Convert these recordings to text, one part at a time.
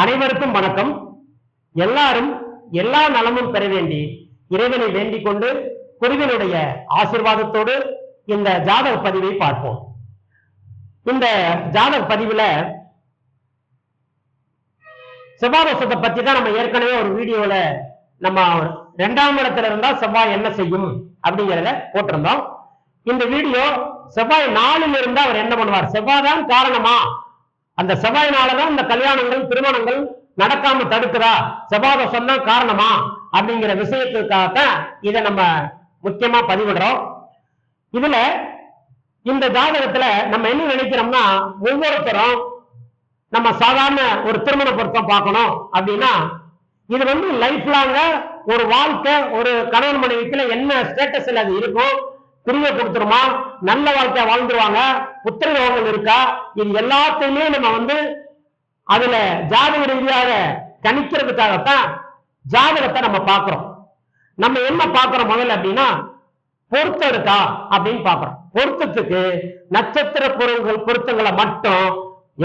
அனைவருக்கும் வணக்கம். எல்லாரும் எல்லா நலமும் பெற வேண்டி இறைவனை வேண்டிக் கொண்டு குருவினுடைய ஆசிர்வாதத்தோடு இந்த ஜாதக பதிவை பார்ப்போம். இந்த ஜாதக பதிவுல செவ்வாதோஷத்தை பத்தி தான் நம்ம ஏற்கனவே ஒரு வீடியோல நம்ம ரெண்டாம் இடத்துல இருந்தா செவ்வாய் என்ன செய்யும் அப்படிங்கறத போட்டிருந்தோம். இந்த வீடியோ செவ்வாய் நாளில் இருந்தா அவர் என்ன பண்ணுவார்? செவ்வாய் தான் காரணமா? அந்த செவ்வாயினாலதான் இந்த கல்யாணங்கள் திருமணங்கள் நடக்காம தடுக்குதா? செவ்வாதோஷம் தான் காரணமா? அப்படிங்கிற விஷயத்துக்காகத்தான் இதை நம்ம முக்கியமா பதிவிடுறோம். இதுல இந்த ஜாதகத்துல நம்ம என்ன நினைக்கிறோம்னா ஒவ்வொருத்தரும் நம்ம சாதாரண ஒரு திருமண பொருத்தம் பார்க்கணும் அப்படின்னா இது வந்து லைஃப் லாங்க ஒரு வாழ்க்கை ஒரு கணவன் மனைவிக்குள்ள என்ன ஸ்டேட்டஸ்ல அது இருக்கும் பிரிவை கொடுத்துருமா? நல்ல வாழ்க்கையா வாழ்ந்துருவாங்க? புத்திர யோகங்கள் இருக்கா? இது எல்லாத்தையுமே நம்ம வந்து அதுல ஜாதக ரீதியாக கணிக்கிறதுக்காகத்தான் ஜாதகத்தை நம்ம பார்க்கிறோம். நம்ம என்ன பார்க்கிறோம் முதல்ல அப்படின்னா பொருத்தம் இருக்கா அப்படின்னு பாக்குறோம் பொருத்தத்துக்கு நட்சத்திர பொருள்கள் பொருத்தங்களை மட்டும்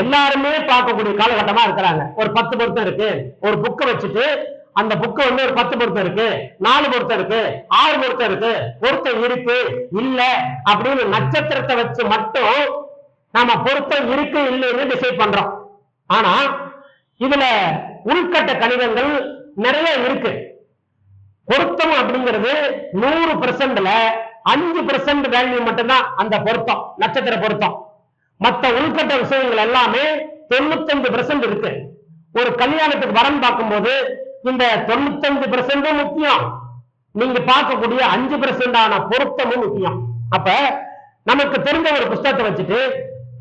எல்லாருமே பார்க்கக்கூடிய காலகட்டமா இருக்கிறாங்க. ஒரு பத்து பொருத்தம் இருக்கு. ஒரு புக்கை வச்சுட்டு அந்த புக்கு வந்து ஒரு பத்து பொருத்தம் இருக்கு நாலு பொருத்தம் இருக்கு ஆறு பொருத்தம் இருக்கு. பொருத்தம் இருக்கு இல்ல அப்படின்னு நட்சத்திரத்தை வச்சு மட்டும் நாம பொருத்தம் இருக்கு இல்லைன்னு டிசைட் பண்றோம். ஆனா இதுல உள்கட்ட கணிதங்கள் நிறைய இருக்கு. பொருத்தம் அப்படிங்கிறது நூறு பெர்சென்ட்ல அஞ்சு பெர்சென்ட் வேல்யூ மட்டும்தான் அந்த பொருத்தம் நட்சத்திர பொருத்தம். மற்ற உள்கட்ட விஷயங்கள் எல்லாமே தொண்ணூத்தஞ்சு பெர்சென்ட் இருக்கு. ஒரு கல்யாணத்துக்கு வரன் பார்க்கும்போது இந்த தொண்ணூத்தஞ்சு பெர்சென்டும் முக்கியம். நீங்க பார்க்கக்கூடிய அஞ்சு பெர்சென்ட் பொருத்தமும் முக்கியம். அப்ப நமக்கு தெரிஞ்ச ஒரு புஸ்தகத்தை வச்சுட்டு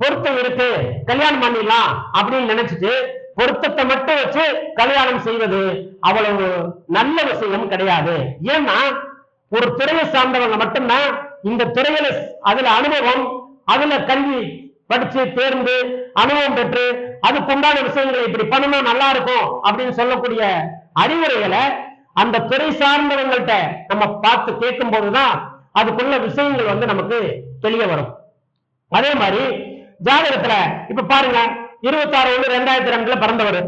பொருத்தம் இருக்கு கல்யாணம் பண்ணிடலாம் அப்படின்னு நினைச்சிட்டு பொருத்தத்தை மட்டும் வச்சு கல்யாணம் செய்வது அவ்வளவு நல்ல விஷயம் கிடையாது. ஏன்னா ஒரு துறையை சார்ந்தவங்க மட்டும்தான் இந்த துறையில அதுல அனுபவம் அதுல கல்வி படிச்சு தேர்ந்து அனுபவம் பெற்று அதுக்குண்டான விஷயங்களை இப்படி பண்ணணும் நல்லா இருக்கும் அப்படின்னு சொல்லக்கூடிய அறிவுரைகளை அந்த துறை சார்ந்தவங்கள்ட்ட நம்ம பார்த்து கேட்கும் போதுதான் அதுக்குள்ள விஷயங்கள் வந்து நமக்கு தெளிய வரும். அதே மாதிரி ஜாதகத்துல இப்ப பாருங்க இருபத்தி ஆறு ஒண்ணு ரெண்டாயிரத்தி ரெண்டுல பிறந்தவர்.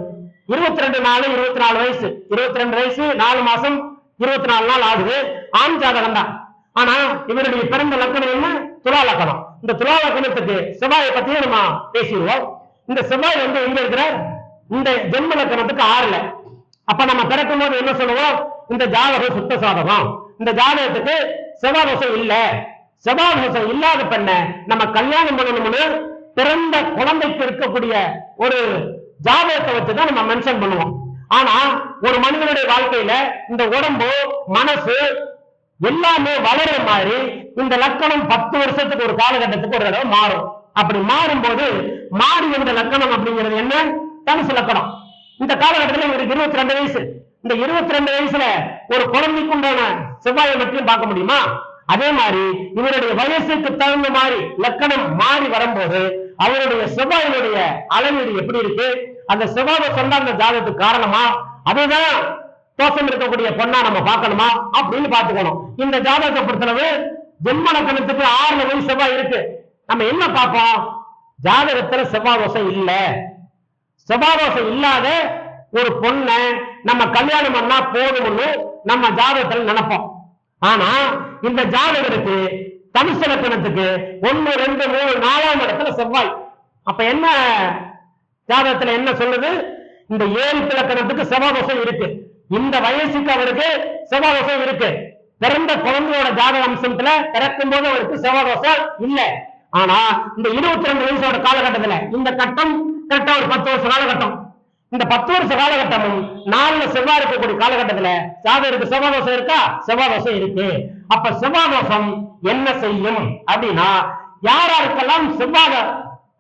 இருபத்தி ரெண்டு நாலு இருபத்தி நாலு வயசு. இருபத்தி ரெண்டு வயசு நாலு மாசம் இருபத்தி நாலு நாள் ஆகுது. ஆண் ஜாதகம் தான். ஆனா இவருடைய பிறந்த லக்கணம் என்ன? துலா லக்கணம். இந்த துலா லக்கணத்துக்கு செவ்வாயை பத்தியும் நம்ம பேசிடுவோம். இந்த செவ்வாய் வந்து எங்க இருக்கிறார்? இந்த ஜென்ம லக்கணத்துக்கு ஆறுல. அப்ப நம்ம பிறக்கும் போது என்ன சொல்லுவோம்? இந்த ஜாதகம் சுத்த சாதகம். இந்த ஜாதகத்துக்கு செவ்வாய் தோஷம் இல்ல. செவ்வாய் இல்லாத பெண்ண நம்ம கல்யாணம் பண்ணணும்னு பிறந்த குழந்தைக்கு இருக்கக்கூடிய ஒரு ஜாதகத்தை வச்சுதான் நம்ம மென்ஷன் பண்ணுவோம். ஆனா ஒரு மனிதனுடைய வாழ்க்கையில இந்த உடம்பு மனசு எல்லாமே வளர்ற மாதிரி இந்த லக்கணம் பத்து வருஷத்துக்கு ஒரு காலகட்டத்துக்கு ஒரு தடவை மாறும். அப்படி மாறும்போது மாறி வந்த லக்கணம் அப்படிங்கிறது என்ன? தனுசு லக்கணம். இந்த காலகட்டத்தில் இவருக்கு இருபத்தி ரெண்டு வயசு. இந்த இருபத்தி ரெண்டு வயசுல ஒரு குழந்தைக்குண்டான செவ்வாயை மட்டும் பார்க்க முடியுமா? அதே மாதிரி இவருடைய வயசுக்கு தகுந்த மாதிரி லக்கணம் மாறி வரும்போது அவருடைய செவ்வாயினுடைய அளவீடு எப்படி இருக்கு? அந்த செவ்வாயை சொந்த அந்த ஜாதகத்துக்கு காரணமா? அதுதான் தோஷம் இருக்கக்கூடிய பொண்ணா நம்ம பார்க்கணுமா? அப்படின்னு பார்த்துக்கணும். இந்த ஜாதகத்தை பொறுத்தளவு ஜென்ம லக்கணத்துக்கு ஆறுல செவ்வாய் இருக்கு. நம்ம என்ன பார்ப்போம்? ஜாதகத்துல செவ்வாய் தோஷம் இல்ல. செவ்வாய் இல்லாத ஒரு பொண்ணை நம்ம கல்யாணம் பண்ணா போதும்னு நம்ம ஜாதகத்துல நினைப்போம். ஆனா இந்த ஜாதகத்துக்கு தனுசு லக்கணத்துக்கு ஒண்ணு ரெண்டு மூணு நாலாம் இடத்துல செவ்வாய். அப்ப என்ன ஜாதகத்துல என்ன சொல்லுது? இந்த ஏழு இலக்கணத்துக்கு செவ்வாதோஷம் இருக்கு. இந்த வயசுக்கு அவருக்கு செவ்வாதோஷம் இருக்கு. பிறந்த குழந்தையோட ஜாதக அம்சத்துல பிறக்கும் போது அவருக்கு செவ்வாதோஷம் இல்லை. ஆனா இந்த இருபத்தி ரெண்டு வயசோட காலகட்டத்துல இந்த கட்டம் கரெக்டா ஒரு பத்து வருஷ காலகட்டம். இந்த பத்து வருஷ காலகட்டமும் நாலுல செவ்வாய் இருக்கக்கூடிய காலகட்டத்துல சாதருக்கு செவ்வாய் தோஷம் இருக்கா? செவ்வாதோஷம் இருக்கு. அப்ப செவ்வாதோஷம் என்ன செய்யும்? அப்படின்னா யாராருக்கெல்லாம் செவ்வாய்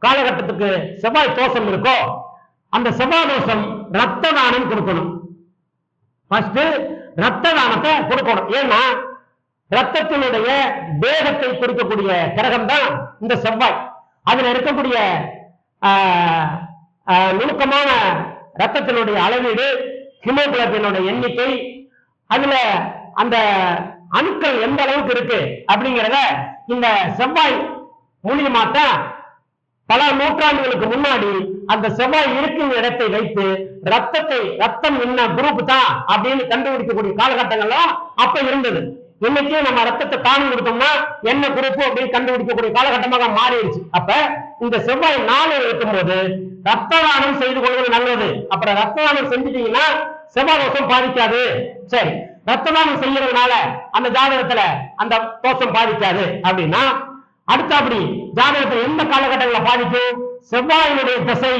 காலகட்டத்துக்கு செவ்வாய் தோஷம் இருக்கோ அந்த செவ்வாய் தோஷம் ரத்த தானம் கொடுக்கணும். ஃபர்ஸ்ட் ரத்த தானத்தை கொடுக்கணும். ஏன்னா ரத்தத்தினுடைய வேகத்தை கொடுக்கக்கூடிய கிரகம் தான் இந்த செவ்வாய். அதுல இருக்கக்கூடிய நுணுக்கமான ரத்தத்தினுடைய அளவீடு ஹிமோகுளோபினுடைய எண்ணிக்கை அதுல அந்த அணுக்கள் எந்த அளவுக்கு இருக்கு அப்படிங்கிறத இந்த செவ்வாய் மூலியமா தான் பல நூற்றாண்டுகளுக்கு முன்னாடி அந்த செவ்வாய் இருக்கும் இடத்தை வைத்து ரத்தத்தை ரத்தம் என்ன குரூப் தான் அப்படின்னு கண்டுபிடிக்கக்கூடிய காலகட்டங்கள்லாம் அப்ப இருந்தது. இன்னைக்கு நம்ம ரத்தத்தை தானம் கொடுத்தோம்னா என்ன குரூப் அப்படின்னு கண்டுபிடிக்கக்கூடிய காலகட்டமாக மாறிடுச்சு. அப்ப இந்த செவ்வாய் நாளை இருக்கும்போது ரத்த தானம் செய்து கொள்வது நல்லது. அப்புறம் ரத்த தானம் செஞ்சுட்டீங்கன்னா செவ்வாய் தோஷம் பாதிக்காது. சரி ரத்த தானம் செய்யறதுனால அந்த ஜாதகத்துல அந்த தோஷம் பாதிக்காது. அப்படின்னா அடுத்த அப்படி ஜாதகத்துல எந்த காலகட்டங்களில் பாதிக்கும் செவ்வாயினுடைய திசை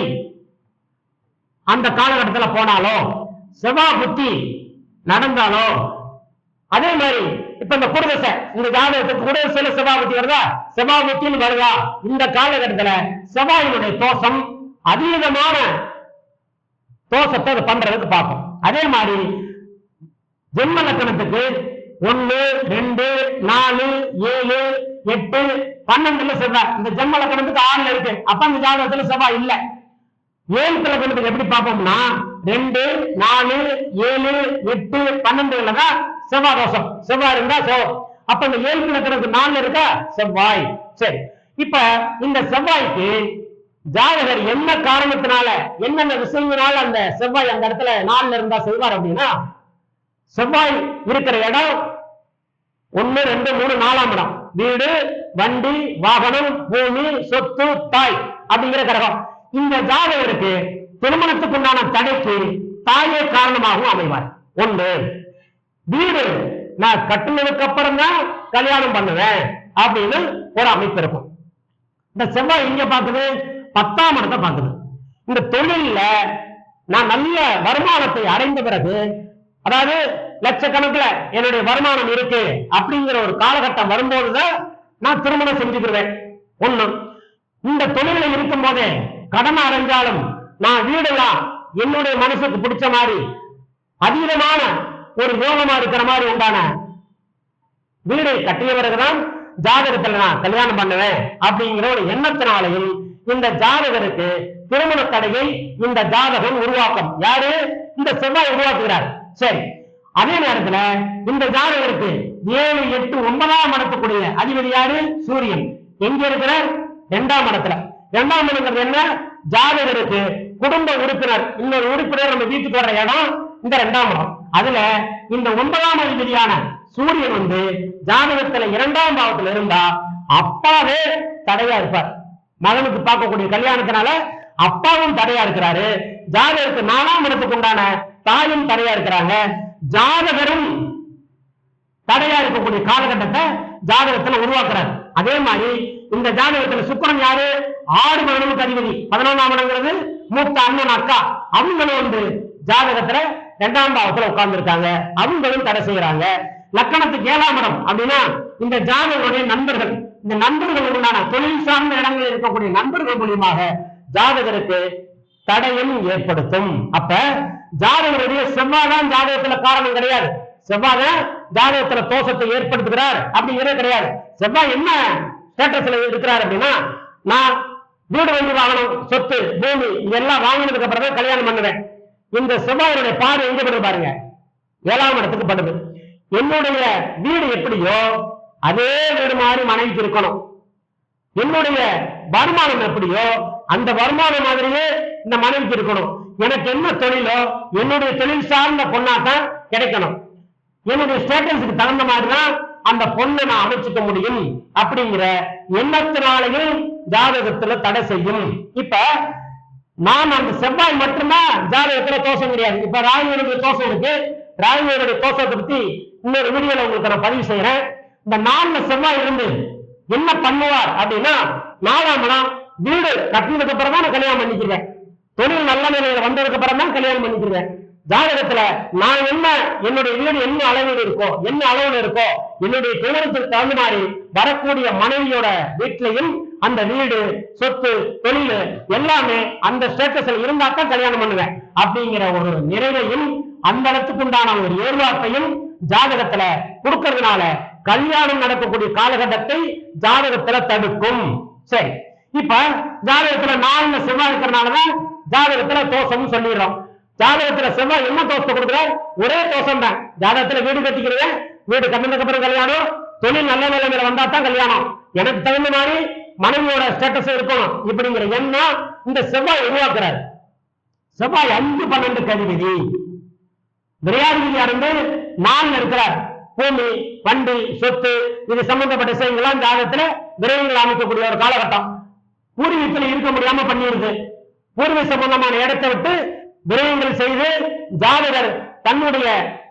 அந்த காலகட்டத்துல போனாலோ செவ்வாய் புத்தி நடந்தாலோ அதே மாதிரி இப்ப இந்த குருதசை இந்த ஜாதகத்துக்கு கூட சில செவ்வாய் வருதா? செவ்வாய் வருதா? இந்த காலகட்டத்துல செவ்வாயினுடைய தோஷம் அதீதமான தோஷத்தை அதை பண்றதுக்கு பார்ப்போம். அதே மாதிரி ஜென்ம லக்கணத்துக்கு ஒன்னு ரெண்டு நாலு ஏழு எட்டு பன்னெண்டுல செவ்வாய். இந்த ஜென்ம லக்கணத்துக்கு ஆறுல இருக்கு. அப்ப அந்த ஜாதகத்துல செவ்வாய் இல்ல. ஏழு லக்கணத்துக்கு எப்படி பார்ப்போம்னா ரெண்டு நாலு ஏழு எட்டு பன்னெண்டுல தான் செவ்வாய் தோஷம் செவ்வாய் இருந்தா செவம் அப்ப இந்த ஏழு நட்சத்திரத்துக்கு நாலு இருக்கா? செவ்வாய். சரி. இப்ப இந்த செவ்வாய்க்கு ஜாதகர் என்ன காரணத்தினால என்னென்ன விஷயங்களால அந்த செவ்வாய் அந்த இடத்துல நாலுல இருந்தா செய்வார் அப்படின்னா செவ்வாய் இருக்கிற இடம் ஒண்ணு ரெண்டு மூணு நாலாம் இடம். வீடு வண்டி வாகனம் பூமி சொத்து தாய் அப்படிங்கிற கிரகம். இந்த ஜாதகருக்கு திருமணத்துக்குண்டான தடைக்கு தாயே காரணமாகவும் அமைவார். ஒன்று வீடு. நான் கட்டுனதுக்கு அப்புறம் தான் கல்யாணம் பண்ணுவேன் அப்படின்னு ஒரு அமைப்பு இருக்கும். இந்த செவ்வாய் எங்க பாக்குது? பத்தாம் இடத்தை பாக்குது. இந்த தொழில்ல நான் நல்ல வருமானத்தை அடைந்த பிறகு அதாவது லட்சக்கணக்கில் என்னுடைய வருமானம் இருக்கு அப்படிங்கிற ஒரு காலகட்டம் வரும்போதுதான் நான் திருமணம் செஞ்சுக்கிறேன் ஒண்ணு இந்த தொழில இருக்கும் போதே கடன் அடைஞ்சாலும் நான் வீடெல்லாம் என்னுடைய மனசுக்கு பிடிச்ச மாதிரி அதீதமான ஒரு யோகமா இருக்கிற மாதிரி உண்டான வீடை கட்டிய பிறகுதான் ஜாதகத்துல நான் கல்யாணம் பண்ணுவேன் அப்படிங்கிற ஒரு எண்ணத்தினாலையும் இந்த ஜாதகருக்கு திருமண தடையை இந்த ஜாதகம் உருவாக்கும். யாரு? இந்த செவ்வாய் உருவாக்குகிறார். சரி. அதே நேரத்துல இந்த ஜாதகருக்கு ஏழு எட்டு ஒன்பதாம் இடத்துக்குரிய அதிபதி யாரு? சூரியன். எங்க இருக்கிறார்? இரண்டாம் இடத்துல இரண்டாம் இடங்கிறது என்ன? ஜாதகருக்கு குடும்ப உறுப்பினர். இன்னொரு உறுப்பினர் நம்ம வீட்டுக்கு வர்ற இடம் இந்த இரண்டாம் இடம் அதுல இந்த ஒன்பதாம் அதிபதியான சூரியன் வந்து ஜாதகத்துல இரண்டாம் பாவத்துல இருந்தா அப்பாவே தடையா இருப்பார். மகனுக்கு பார்க்கக்கூடிய கல்யாணத்தினால அப்பாவும் தடையா இருக்கிறாரு. ஜாதகருக்கு நாலாம் இடத்துக்கு உண்டான தாயும் தடையா இருக்கிறாங்க. ஜாதகரும் தடையா இருக்கக்கூடிய காலகட்டத்தை ஜாதகத்துல உருவாக்குறாரு. அதே மாதிரி இந்த ஜாதகத்துல சுக்கரன் யாரு? ஆறு மகனுக்கு அதிபதி. பதினொன்றாம் இடங்கிறது மூத்த அண்ணன் அக்கா. அவங்களும் வந்து ஜாதகத்துல இரண்டாம் பாவத்துல உட்கார்ந்து இருக்காங்க அவங்களும் தடை செய்யறாங்க. லக்கணத்துக்கு ஏழாம் இடம் அப்படின்னா இந்த ஜாதகருடைய நண்பர்கள் இந்த நண்பர்கள் உண்டான தொழில் சார்ந்த இடங்களில் இருக்கக்கூடிய நண்பர்கள் மூலியமாக ஜாதகருக்கு தடையும் ஏற்படுத்தும். அப்ப ஜாதகருடைய செவ்வாதான் ஜாதகத்துல காரணம் கிடையாது. செவ்வாய் ஜாதகத்துல தோஷத்தை ஏற்படுத்துகிறார் அப்படிங்கிறது கிடையாது. செவ்வாய் என்ன ஸ்டேட்டஸ்ல இருக்கிறார் அப்படின்னா நான் வீடு வந்து வாங்கணும் சொத்து பூமி இதெல்லாம் வாங்கினதுக்கு அப்புறம் தான் கல்யாணம் பண்ணுவேன். இந்த செவ்வாயுடைய பாடு எங்க படுது பாருங்க? ஏழாம் இடத்துக்கு படுது. என்னுடைய வீடு எப்படியோ அதே வீடு மாதிரி மனைவிக்கு இருக்கணும். என்னுடைய வருமானம் எப்படியோ அந்த வருமானம் மாதிரியே இந்த மனைவிக்கு இருக்கணும். எனக்கு என்ன தொழிலோ என்னுடைய தொழில் சார்ந்த பொண்ணாதான் கிடைக்கணும். என்னுடைய ஸ்டேட்டஸுக்கு தகுந்த மாதிரி தான் அந்த பொண்ணை நான் அமைச்சுக்க முடியும். அப்படிங்கிற எண்ணத்தினாலையும் ஜாதகத்துல தடை செய்யும். இப்ப நான் அந்த செவ்வாய் மட்டும்தான் ஜாதகத்துல தோஷம் கிடையாது. இப்ப ராகுவனுடைய தோஷம் இருக்கு. ராகுவனுடைய தோஷத்தை பத்தி இன்னொரு வீடியோல உங்களுக்கு நான் பதிவு செய்யறேன் இந்த நான்கு செவ்வாய் இருந்து என்ன பண்ணுவார் அப்படின்னா நாலாம் இடம் வீடு கட்டினதுக்கு அப்புறம் தான் நான் கல்யாணம் பண்ணிக்கிறேன் தொழில் நல்ல நிலையில வந்ததுக்கு அப்புறம் தான் கல்யாணம் பண்ணிக்கிறேன் ஜாதகத்துல நான் என்ன என்னுடைய வீடு என்ன அளவில் இருக்கோ என்ன அளவில் இருக்கோ என்னுடைய திருமணத்துக்கு தகுந்த மாதிரி வரக்கூடிய மனைவியோட வீட்டிலையும் அந்த வீடு சொத்து தொழில் எல்லாமே அந்த ஸ்டேட்டஸ்ல இருந்தா தான் கல்யாணம் பண்ணுவேன். அப்படிங்கிற ஒரு நிறைவையும் அந்த இடத்துக்கு உண்டான ஒரு ஏற்பாட்டையும் ஜாதகத்துல கொடுக்கறதுனால கல்யாணம் நடக்கக்கூடிய காலகட்டத்தை ஜாதகத்துல தடுக்கும். சரி. இப்ப ஜாதகத்துல நாலுல செவ்வாய் இருக்கிறனாலதான் ஜாதகத்துல தோஷம் சொல்லிடுறோம். ஜாதகத்துல செவ்வாய் என்ன தோஷத்தை கொடுக்குற? ஒரே தோஷம் தான் ஜாதகத்துல வீடு கட்டிக்கிறேன் வீடு கட்டினதுக்கு அப்புறம் கல்யாணம் தொழில் நல்ல நிலைமையில வந்தா தான் கல்யாணம். எனக்கு தகுந்த மாதிரி மனைவியோட ஸ்டேட்டஸ் இருக்கணும் இப்படிங்கிற எண்ணம் இந்த செவ்வாய் உருவாக்குறாரு. செவ்வாய் அஞ்சு பன்னெண்டு கதிபதி விரையாதிபதியா இருந்து நான்கு இருக்கிறார். பூமி வண்டி சொத்து இது சம்பந்தப்பட்ட விஷயங்கள்லாம் ஜாதகத்துல விரைவுகள் அமைக்கக்கூடிய ஒரு காலகட்டம். பூர்வீகத்தில் இருக்க முடியாம பண்ணிடுது. பூர்வ சம்பந்தமான இடத்தை விட்டு விரயங்கள் செய்து ஜாதகர் தன்னுடைய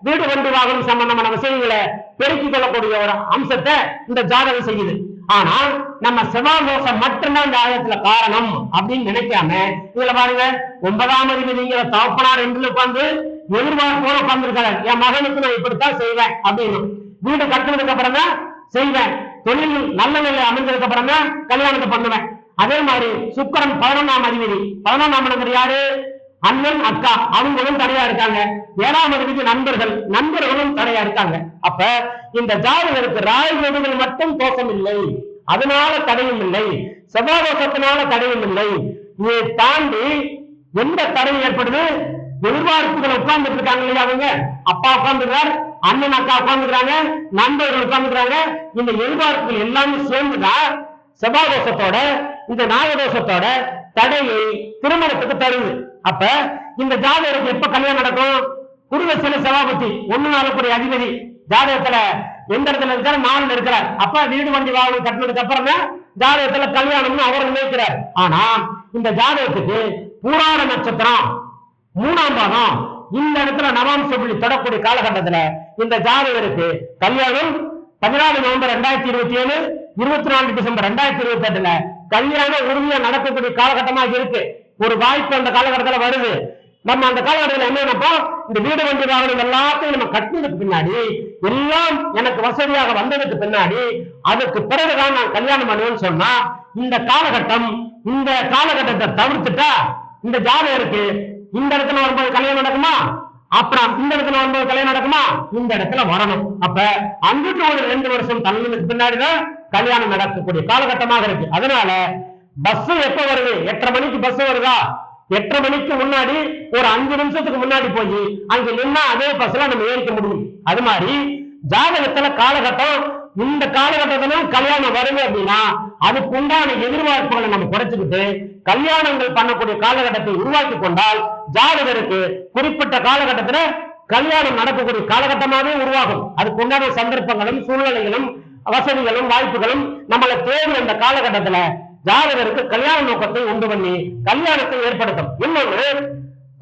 வீடு வண்டி வாகனம் சம்பந்தமான விஷயங்களை பெருக்கிக் கொள்ளக்கூடிய ஒரு அம்சத்தை இந்த ஜாதகம் செய்யுது. ஆனா நம்ம செவ்வாய் தோஷம் மட்டும்தான் இந்த ஆயத்துல காரணம் அப்படின்னு நினைக்காம இதுல பாருங்க ஒன்பதாம் அதிபதிங்கிற தகப்பனார் என்று உட்கார்ந்து எதிர்பார்ப்போட உட்கார்ந்துருக்காரு. என் மகனுக்கு நான் இப்படித்தான் செய்வேன் அப்படின்னு. வீடு கட்டுனதுக்கு அப்புறம் தான் செய்வேன். தொழில் நல்ல நிலை அமைஞ்சதுக்கு அப்புறம் தான் கல்யாணத்தை பண்ணுவேன். அதே மாதிரி சுக்கரன் பதினொன்றாம் அதிபதி. பதினொன்றாம் அதிபதி யாரு? அண்ணன் அக்கா அவங்களும் தடையா இருக்காங்க. ஏழாம் அதிபதி நண்பர்கள் நண்பர்களும் தடையா இருக்காங்க. அப்ப இந்த ஜாதகருக்கு ராயகோடுகள் மட்டும் தோஷம் இல்லை. அதனால தடையும் இல்லை. செவ்வாதோஷத்தினால தடையும் இல்லை. இதை தாண்டி எந்த தடை ஏற்படுது? எதிர்பார்ப்புகள் உட்கார்ந்துட்டு இருக்காங்க இல்லையா அவங்க? அப்பா உட்கார்ந்துக்கிறார் அண்ணன் அக்கா உட்கார்ந்துக்கிறாங்க நண்பர்கள் உட்கார்ந்துக்கிறாங்க. இந்த எதிர்பார்ப்புகள் எல்லாமே சேர்ந்துதான் செவ்வாதோஷத்தோட இந்த நாகதோஷத்தோட தடையை திருமணத்துக்கு தருது. அப்ப இந்த ஜாதகருக்கு எப்ப கல்யாணம் நடக்கும்? குருவசன சபாபதி ஒண்ணு நாளக்கூடிய அதிபதி. ஜாதகத்துல எந்த இடத்துல இருக்கிறார் நாலு இருக்கிறார். அப்ப வீடு வண்டி வாகனம் கட்டினதுக்கு அப்புறம் தான் ஜாதகத்துல கல்யாணம்னு அவர் நினைக்கிறார். ஆனா இந்த ஜாதகத்துக்கு பூராட நட்சத்திரம் மூணாம் பாகம். இந்த இடத்துல நவாம்ச புள்ளி தொடக்கூடிய காலகட்டத்துல இந்த ஜாதகருக்கு கல்யாணம் பதினாலு நவம்பர் ரெண்டாயிரத்தி இருபத்தி ஏழு இருபத்தி நாலு டிசம்பர் ரெண்டாயிரத்தி இருபத்தி எட்டுல கல்யாணம் உறுதியா நடக்கக்கூடிய காலகட்டமாக இருக்கு. ஒரு வாய்ப்பு அந்த காலகட்டத்தில் வருது. நம்ம அந்த காலகட்டத்தில் என்ன நினைப்போம்? இந்த வீடு வண்டி வாகனம் எல்லாத்தையும் நம்ம கட்டினதுக்கு பின்னாடி எல்லாம் எனக்கு வசதியாக வந்ததுக்கு பின்னாடி அதுக்கு பிறகுதான் நான் கல்யாணம் பண்ணுவேன்னு சொன்னா இந்த காலகட்டம் இந்த காலகட்டத்தை தவிர்த்துட்டா இந்த ஜாதகருக்கு இந்த இடத்துல வரும்போது கல்யாணம் நடக்குமா? அப்புறம் இந்த இடத்துல வரும்போது கல்யாணம் நடக்குமா? இந்த இடத்துல வரணும். அப்ப அங்கிட்டு ஒரு ரெண்டு வருஷம் தள்ளதுக்கு பின்னாடிதான் கல்யாணம் நடக்கக்கூடிய காலகட்டமாக இருக்கு. அதனால பஸ் எப்ப வருது? எட்டரை மணிக்கு பஸ் வருதா? எட்டரை மணிக்கு முன்னாடி ஒரு அஞ்சு நிமிஷத்துக்கு முன்னாடி போய் அங்க நின்னா அதே பஸ்ல நம்ம ஏறிக்க முடியும். அது மாதிரி ஜாதகத்துல காலகட்டம் இந்த காலகட்டத்துல கல்யாணம் வருது அப்படின்னா அதுக்கு உண்டான எதிர்பார்ப்புகளை நம்ம குறைச்சுக்கிட்டு கல்யாணங்கள் பண்ணக்கூடிய காலகட்டத்தை உருவாக்கி கொண்டால் ஜாதகருக்கு குறிப்பிட்ட காலகட்டத்துல கல்யாணம் நடக்கக்கூடிய காலகட்டமாவே உருவாகும். அதுக்கு உண்டான சந்தர்ப்பங்களும் சூழ்நிலைகளும் வசதிகளும் வாய்ப்புகளும் நம்மளை தேடி அந்த காலகட்டத்துல ஜாதகருக்கு கல்யாண நோக்கத்தை உண்டு பண்ணி கல்யாணத்தை ஏற்படுத்தும். இன்னொன்று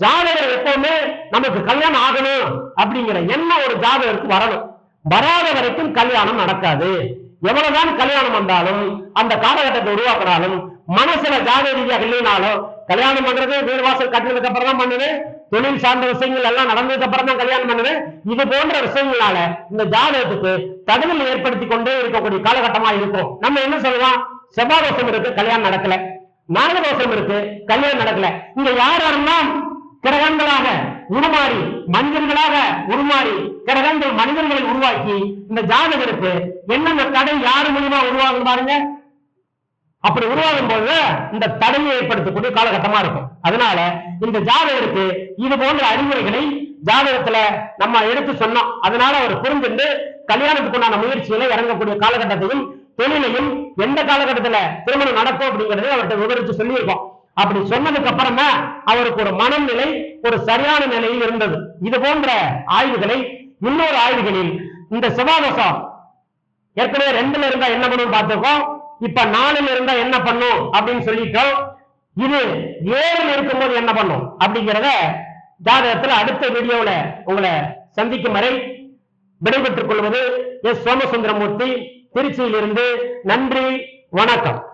ஜாதகர் எப்பவுமே நமக்கு கல்யாணம் ஆகணும் அப்படிங்கிற என்ன ஒரு ஜாதகருக்கு வரணும். வராத வரைக்கும் கல்யாணம் நடக்காது. எவ்வளவுதான் கல்யாணம் வந்தாலும் அந்த காலகட்டத்தை உருவாக்கினாலும் மனசுல ஜாதக ரீதியாக இல்லைனாலும் கல்யாணம் பண்றது வீடு வாசல் கட்டினதுக்கு அப்புறம் தான் பண்ணுவேன் தொழில் சார்ந்த விஷயங்கள் எல்லாம் நடந்ததுக்கு அப்புறம் தான் கல்யாணம் பண்ணுவேன் இது போன்ற விஷயங்களால இந்த ஜாதகத்துக்கு தகவல் ஏற்படுத்தி கொண்டே இருக்கக்கூடிய காலகட்டமா இருக்கும். நம்ம என்ன சொல்லலாம்? செவ்வாதோஷம் இருக்கு கல்யாணம் நடக்கல. நாகதோஷம் இருக்கு கல்யாணம் நடக்கல. இங்க யார் யாரெல்லாம் கிரகங்களாக உருமாறி மனிதர்களாக உருமாறி கிரகங்கள் மனிதர்களை உருவாக்கி இந்த ஜாதகருக்கு என்னென்ன தடை யாரு மூலியமா உருவாகும் பாருங்க. அப்படி உருவாகும் போது இந்த தடையை ஏற்படுத்தக்கூடிய காலகட்டமா இருக்கும். அதனால இந்த ஜாதகருக்கு இது போன்ற அறிவுரைகளை ஜாதகத்துல நம்ம எடுத்து சொன்னோம். அதனால அவர் புரிஞ்சுண்டு கல்யாணத்துக்குண்டான முயற்சியில இறங்கக்கூடிய காலகட்டத்தையும் தொழிலையும் எந்த காலகட்டத்துல திருமணம் நடக்கும் அப்படிங்கறதை அவர்கிட்ட விவரிச்சு சொல்லியிருக்கோம். அப்படி சொன்னதுக்கு அப்புறமா அவருக்கு ஒரு மனநிலை ஒரு சரியான நிலையில் இருந்தது. இது போன்ற ஆய்வுகளை இன்னொரு ஆய்வுகளில் இந்த சிவாதசம் ஏற்கனவே ரெண்டுல இருந்தா என்ன பண்ணும் பார்த்திருக்கோம். இப்ப நாலுல இருந்தா என்ன பண்ணும் அப்படின்னு சொல்லிட்டோம் இது ஏழுல இருக்கும்போது என்ன பண்ணும் அப்படிங்கிறத ஜாதகத்துல அடுத்த வீடியோல உங்களை சந்திக்கும் வரை விடைபெற்றுக் கொள்வது எஸ் சோமசுந்தரமூர்த்தி. திருச்சியிலிருந்து நன்றி வணக்கம்.